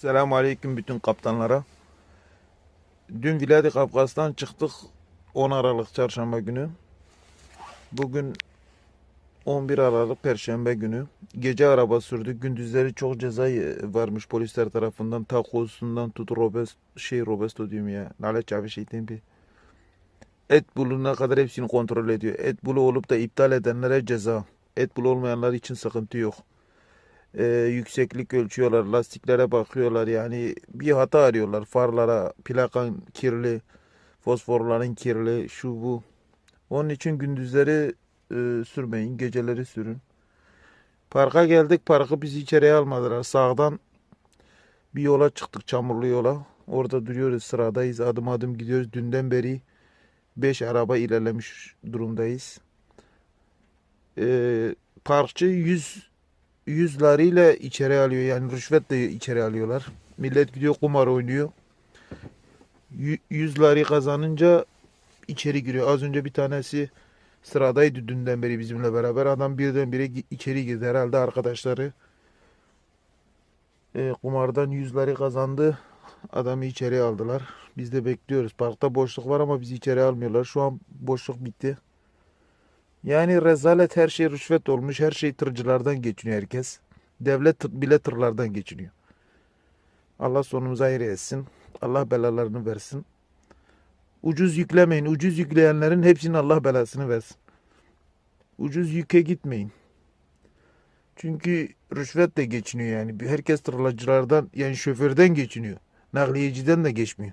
Selamun Aleyküm bütün kaptanlara. Dün Viladi Kafkas'tan çıktık 10 Aralık Çarşamba günü. Bugün 11 Aralık Perşembe günü. Gece araba sürdük. Gündüzleri çok ceza varmış polisler tarafından. Takosundan tut Robes, şey Robesto diyorum ya. Nalet çavi şey tempi. Et bulunana kadar hepsini kontrol ediyor. Et bulu olup da iptal edenlere ceza. Et bulu olmayanlar için sıkıntı yok e, yükseklik ölçüyorlar, lastiklere bakıyorlar yani bir hata arıyorlar. Farlara, plakan kirli, fosforların kirli, şu bu. Onun için gündüzleri e, sürmeyin, geceleri sürün. Parka geldik, parkı bizi içeriye almadılar. Sağdan bir yola çıktık, çamurlu yola. Orada duruyoruz, sıradayız, adım adım gidiyoruz. Dünden beri 5 araba ilerlemiş durumdayız. E, parkçı 100 yüzleriyle içeri alıyor. Yani rüşvetle içeri alıyorlar. Millet gidiyor kumar oynuyor. Yü- Yüzleri kazanınca içeri giriyor. Az önce bir tanesi sıradaydı dünden beri bizimle beraber. Adam birdenbire içeri girdi. Herhalde arkadaşları e, kumardan yüzleri kazandı. Adamı içeri aldılar. Biz de bekliyoruz. Parkta boşluk var ama bizi içeri almıyorlar. Şu an boşluk bitti. Yani rezalet her şey rüşvet olmuş. Her şey tırcılardan geçiniyor herkes. Devlet bile tırlardan geçiniyor. Allah sonumuzu hayır etsin. Allah belalarını versin. Ucuz yüklemeyin. Ucuz yükleyenlerin hepsinin Allah belasını versin. Ucuz yüke gitmeyin. Çünkü rüşvet de geçiniyor yani. Herkes tırlacılardan yani şoförden geçiniyor. Nakliyeciden de geçmiyor.